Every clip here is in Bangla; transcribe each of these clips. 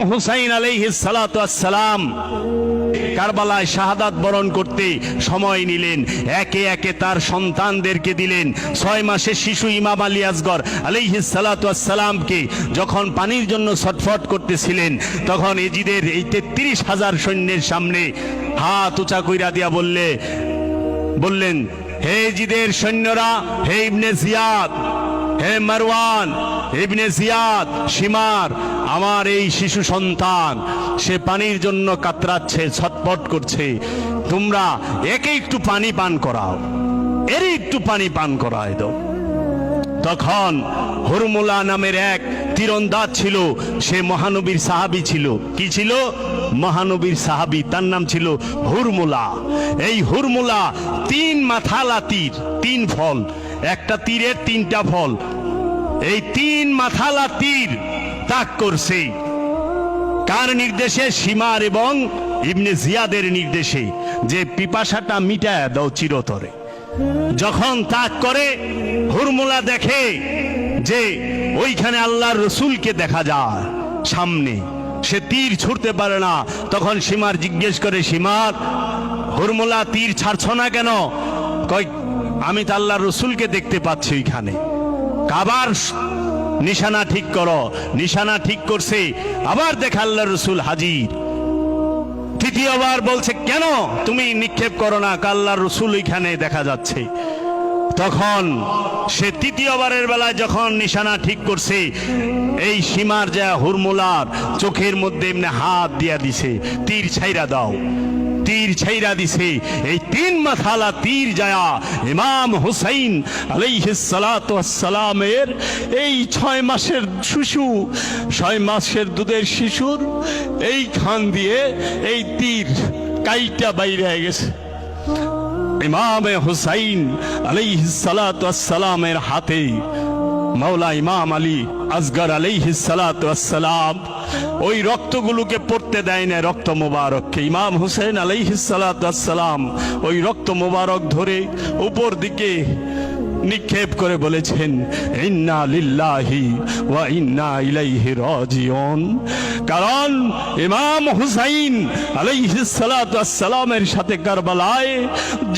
হুসাইন সালাম কারবালায় শাহাদাত বরণ করতে সময় নিলেন। একে একে তার সন্তানদেরকে দিলেন। ছয় মাসের শিশু ইমাম আলী আসগর সালামকে যখন পানির জন্য ছটফট করতেছিলেন, তখন এজিদের এই তেত্রিশ হাজার সৈন্যের সামনে হাত উঁচা কইরা দিয়া বললে, বললেন, হে জিদের সৈন্যরা, হে ইবনে জিয়াদ, হে মারওয়ান ইবনে জিয়াদ সীমার আমার এই শিশু সন্তান, সে পানির জন্য কাতরাচ্ছে, ছটপট করছে। তোমরা একে একটু পানি পান করাও এর একটু পানি পান করায় দাও। তখন হরমুলা নামের এক তীরন্দাজ ছিল, সে মহানবীর সাহাবি ছিল। কি ছিল? মহানবীর সাহাবি, তার নাম ছিল হুরমুলা। এই হুরমুলা তিন মাথালা তীর, তিন ফল, একটা তীরের তিনটা ফল এই তিন মাথালা তীর তাক করছে। কার নির্দেশে? সীমার এবং ইবনে জিয়াদের নির্দেশে। যে পিপাসাটা মিটায় দাও চিরতরে। যখন তাক করে, হুরমুলা দেখে যে ওইখানে আল্লাহর রসুলকে দেখা যায় সামনে। সে তীর ছুটতে পারে না। তখন সীমার জিজ্ঞেস করে সীমার হুরমুলা তীর ছাড়ছ না কেন? কয়, আমি তো আল্লাহর রসুলকে দেখতে পাচ্ছি ওইখানে। কাবার নিশানা ঠিক করো, নিশানা ঠিক করছে। আবার দেখা আল্লাহ রসুল হাজির। তৃতীয়বার বলছে, কেন তুমি নিক্ষেপ করো না? কাল্লার রসুল এখানে দেখা যাচ্ছে। তখন সে তৃতীয়বারের বেলায় যখন নিশানা ঠিক করছে, এই সীমার যা হুরমুলার চোখের মধ্যে এমনি হাত দিয়া দিছে, তীর ছাইরা দাও। তীর ছাইরা দিছে। এই তিন মাথালা তীর যায়া ইমাম হুসাইন আলাইহিসালামের এই ছয় মাসের শিশু, ছয় মাসের দুধের শিশুর এই খান দিয়ে এই তীর কাইটা বাইরে হয়ে গেছে। ইমামে হুসাইন আলাইহিসালামের হাতে মাওলা ইমাম আলী আজগর আসগর আলাইহিসালাম ওই রক্তগুলোকে পড়তে দেয় না রক্ত মোবারককে। ইমাম হুসেন আলাইহিসালাম ওই রক্ত মোবারক ধরে উপর দিকে নিক্ষেপ করে বলেছেন, ইন্না লিল্লাহি ওয়া ইন্না ইলাইহি রাজিউন। কারণ ইমাম হুসাইন আলাইহিস সালামের সাথে কারবালায়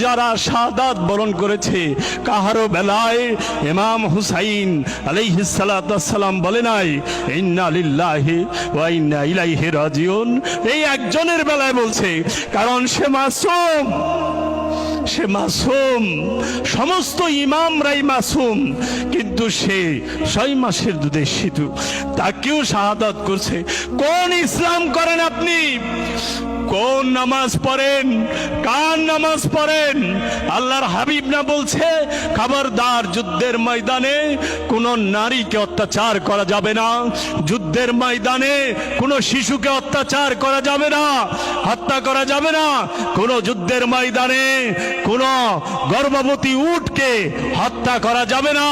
যারা শাহাদাত বরণ করেছে কাহারও বেলায় ইমাম হুসাইন আলাইহিস সালাম বলে নাই, ইন্না লিল্লাহি ওয়া ইন্না ইলাইহি রাজিউন। এই একজনের বেলায় বলছে, কারণ সে মাসুম। সে মাসুম, সমস্ত ইমামরাই মাসুম, কিন্তু সে ছয় মাসের দুধের শিশু তাকেও শাহাদাত করছে। কোন ইসলাম করেন আপনি? কোন নামাজ পড়েন? কার নামাজ পড়েন? আল্লাহর হাবিব না বলছে, খবরদার যুদ্ধের ময়দানে কোন নারীকে অত্যাচার করা যাবে না। যুদ্ধের ময়দানে কোন শিশুকে অত্যাচার করা যাবে না, হত্যা করা যাবে না। কোন যুদ্ধের ময়দানে কোন গর্ভবতী উটকে হত্যা করা যাবে না।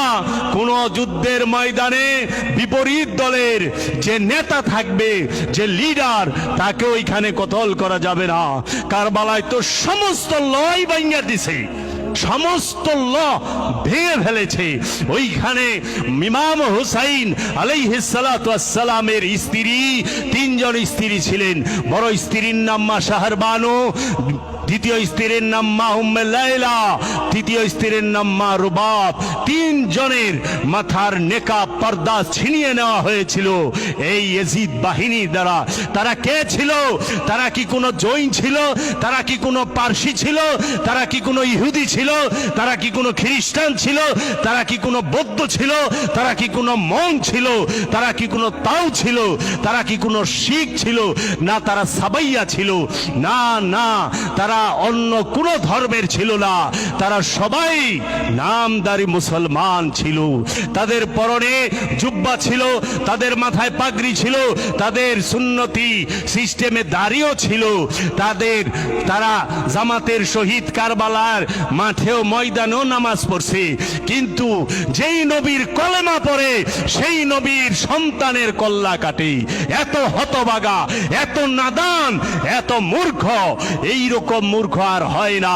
কোন যুদ্ধের ময়দানে বিপরীত দলের যে নেতা থাকবে, যে লিডার তাকে ওইখানে কতল করা যাবে না। কারবালায় তো সমস্ত লয় বাইঙ্গা দিছে। সমস্ত ল ভেঙে ফেলেছে। ওইখানে মিমাম হুসাইন আলাইহিসালামের স্ত্রী, তিনজন স্ত্রী ছিলেন। বড় স্ত্রীর নাম মা শাহরবানু। দ্বিতীয় স্ত্রীর নাম মা উম্মে লাইলা, তৃতীয় স্ত্রীর নাম মা রুবাব তিনজনের মাথার নেকা পর্দা ছিনিয়ে নেওয়া হয়েছিল। এই এজিদ বাহিনী দ্বারা তারা কে ছিল? তারা কি কোনো জৈন ছিল? তারা কি কোনো পার্সি ছিল? তারা কি কোনো ইহুদি ছিল? তারা কি কোনো খ্রিস্টান ছিল? তারা কি কোনো বৌদ্ধ ছিল? তারা কি কোনো মং ছিল? তারা কি কোনো তাও ছিল? তারা কি কোনো শিখ ছিল? না তারা সাবাইয়া ছিল। না না, তারা অন্য কোনো ধর্মের ছিল না। তারা সবাই নামদারি মুসলমান ছিল। তাদের পরনে জুব্বা ছিল, তাদের মাথায় পাগড়ি ছিল, তাদের সুন্নতি সিস্টেমে দাড়িও ছিল। তাদের, তারা জামাতের শহীদ কারবালার মাঠেও ময়দানেও নামাজ পড়ছে। কিন্তু যেই নবীর কলেমা পড়ে, সেই নবীর সন্তানের কল্লা কাটে। এত হতবাগা, এত নাদান, এত মূর্খ এই রকম মূর্খ আর হয় না।